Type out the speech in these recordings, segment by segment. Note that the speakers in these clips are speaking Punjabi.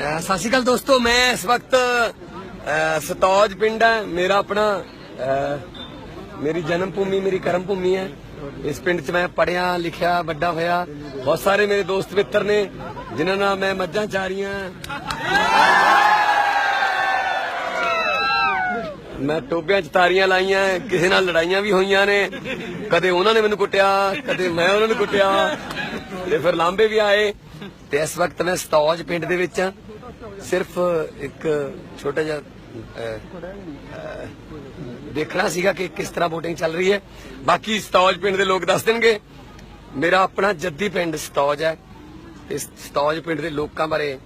ਸਤਿ ਸ਼੍ਰੀ ਅਕਾਲ ਦੋਸਤੋ, ਮੈਂ ਇਸ ਵਕਤ ਸਤੌਜ ਪਿੰਡ ਹੈ, ਮੇਰਾ ਆਪਣਾ ਮੇਰੀ ਜਨਮ ਭੂਮੀ, ਮੇਰੀ ਕਰਮ ਭੂਮੀ ਹੈ। ਇਸ ਪਿੰਡ 'ਚ ਮੈਂ ਪੜਿਆ ਲਿਖਿਆ, ਵੱਡਾ ਹੋਇਆ। ਬਹੁਤ ਸਾਰੇ ਮੇਰੇ ਦੋਸਤ ਮਿੱਤਰ ਨੇ, ਜਿਨ੍ਹਾਂ ਨਾਲ ਮੈਂ ਮੱਝਾਂ ਚਾਰੀਆਂ ਮੈਂ ਟੋਬਿਆਂ 'ਚ ਤਾਰੀਆਂ ਲਾਈਆਂ, ਕਿਸੇ ਨਾਲ ਲੜਾਈਆਂ ਵੀ ਹੋਈਆਂ ਨੇ। ਕਦੇ ਉਹਨਾਂ ਨੇ ਮੈਨੂੰ ਕੁੱਟਿਆ, ਕਦੇ ਮੈਂ ਉਹਨਾਂ ਨੂੰ ਕੁੱਟਿਆ। ਤੇ ਫਿਰ ਲਾਂਬੇ ਵੀ ਆਏ ਤੇ ਇਸ ਵਕਤ ਮੈਂ ਸਤੌਜ ਪਿੰਡ ਦੇ ਵਿੱਚ ਹਾਂ। ਸਿਰਫ ਇੱਕ ਛੋਟਾ ਜਿਹਾ ਦੇਖਣਾ ਸੀਗਾ ਕਿ ਕਿਸ ਤਰ੍ਹਾਂ VOTING ਚੱਲ ਰਹੀ ਹੈ। ਬਾਕੀ ਸਤੌਜ ਪਿੰਡ ਦੇ ਲੋਕ ਦੱਸ ਦੇਣਗੇ। ਮੇਰਾ ਆਪਣਾ ਜੱਦੀ ਪਿੰਡ ਸਤੌਜ ਹੈ। ਤੇ ਸਤੌਜ ਪਿੰਡ ਦੇ ਲੋਕਾਂ ਬਾਰੇ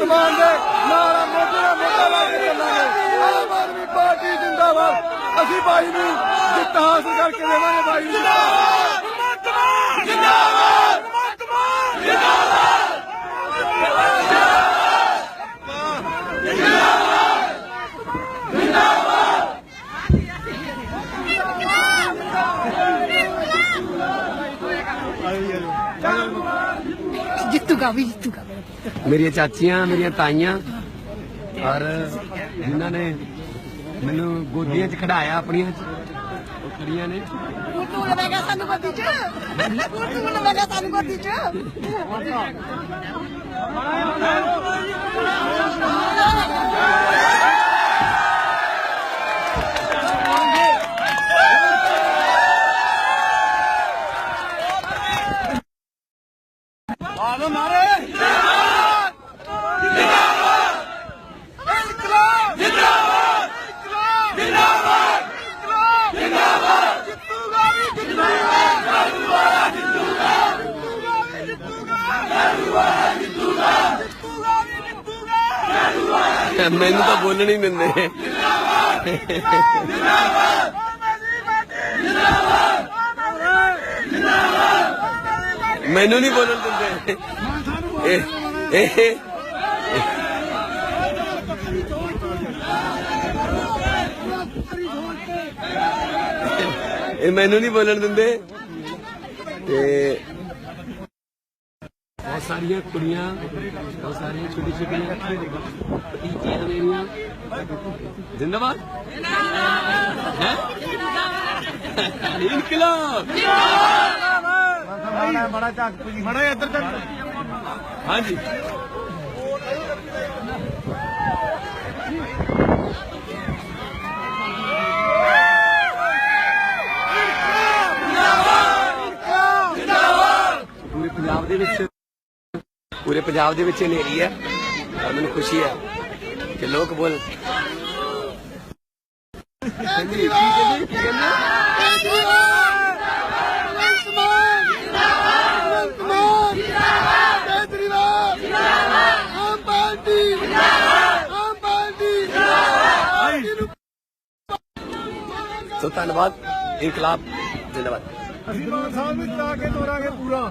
ਵਰਤਮਾਨ ਦੇ ਨਾਰਾ ਮੋਢੇ ਨਾਲ ਮੋਢਾ ਲਾ ਕੇ ਚੱਲਾਂਗੇ। ਆਮ ਆਦਮੀ ਪਾਰਟੀ ਜਿੰਦਾਬਾਦ। ਅਸੀਂ ਬਾਈ ਨੂੰ ਜਿੱਤ ਹਾਸਲ ਕਰਕੇ ਦੇਵਾਂਗੇ ਬਾਈ ਨੂੰ। ਜਿੰਦਾਬਾਦ ਜਿੰਦਾਬਾਦ ਜਿੱਤੂਗਾ, ਵੀ ਜਿੱਤੂਗਾ। ਮੇਰੀਆਂ ਚਾਚੀਆਂ ਮੇਰੀਆਂ ਤਾਈਆਂ ਔਰ ਜਿਨ੍ਹਾਂ ਨੇ ਮੈਨੂੰ ਗੋਦੀਆਂ 'ਚ ਖੜਾਇਆ ਆਪਣੀਆਂ 'ਚ। ਉਹ ਖੜੀਆਂ ਨੇ। ਤੂੰ ਲਵੇਗਾ ਸਾਨੂੰ ਗੋਦੀ ਚ। ਤੂੰ ਲਵੇਗਾ ਸਾਨੂੰ ਗੋਦੀ ਚ। ਮਾਰੇ ਜਿੰਦਾਬਾਦ ਜਿੰਦਾਬਾਦ ਜਿੰਦਾਬਾਦ ਜਿੰਦਾਬਾਦ ਜਿੰਦਾਬਾਦ ਜਿੱਤੂਗਾ ਵੀ ਜਿੱਤੂਗਾ ਜਿੱਤੂਗਾ ਵੀ ਜਿੱਤੂਗਾ ਜਿੱਤੂਗਾ ਵੀ ਜਿੱਤੂਗਾ ਮੈਨੂੰ ਤਾਂ ਬੋਲਣ ਹੀ ਨਹੀਂ ਦਿੰਦੇ। ਮੈਨੂੰ ਨਹੀਂ ਬੋਲਣ ਦਿੰਦੇ। ਇਹ ਇਹ। ਇਹ ਮੈਨੂੰ ਨਹੀਂ ਬੋਲਣ ਦਿੰਦੇ। ਤੇ ਸਾਰੀਆਂ ਕੁੜੀਆਂ ਬਹੁਤ ਸਾਰੀਆਂ ਛੋਟੀ ਛੋਟੀਆਂ ਭਤੀਜੀਆਂ ਮੇਰੀਆਂ ਜ਼ਿੰਦਾਬਾਦ? ਹੈ? ਇਨਕਲਾਬ! ਬੜਾ ਬੜਾ ਝਾਕ ਪੁਜੀ ਬੜਾ ਇੱਧਰ ਤੱਕ ਹਾਂਜੀ। ਪੂਰੇ ਪੰਜਾਬ ਦੇ ਵਿੱਚ ਪੂਰੇ ਪੰਜਾਬ ਦੇ ਵਿੱਚ ਹਨੇਰੀ ਹੈ ਔਰ ਮੈਨੂੰ ਖੁਸ਼ੀ ਹੈ ਕਿ ਲੋਕ ਬੋਲ ਕਹਿੰਦੀ ਕੀ ਕਹਿੰਦੀ ਸੋ ਧੰਨਵਾਦ, ਇਨਕਲਾਬ, ਜ਼ਿੰਦਾਬਾਦ। ਅਸੀਂ ਮਾਨ ਸਾਹਿਬ ਨੂੰ ਜਿਤਾ ਕੇ ਤੋਰਾਂਗੇ ਪੂਰਾ।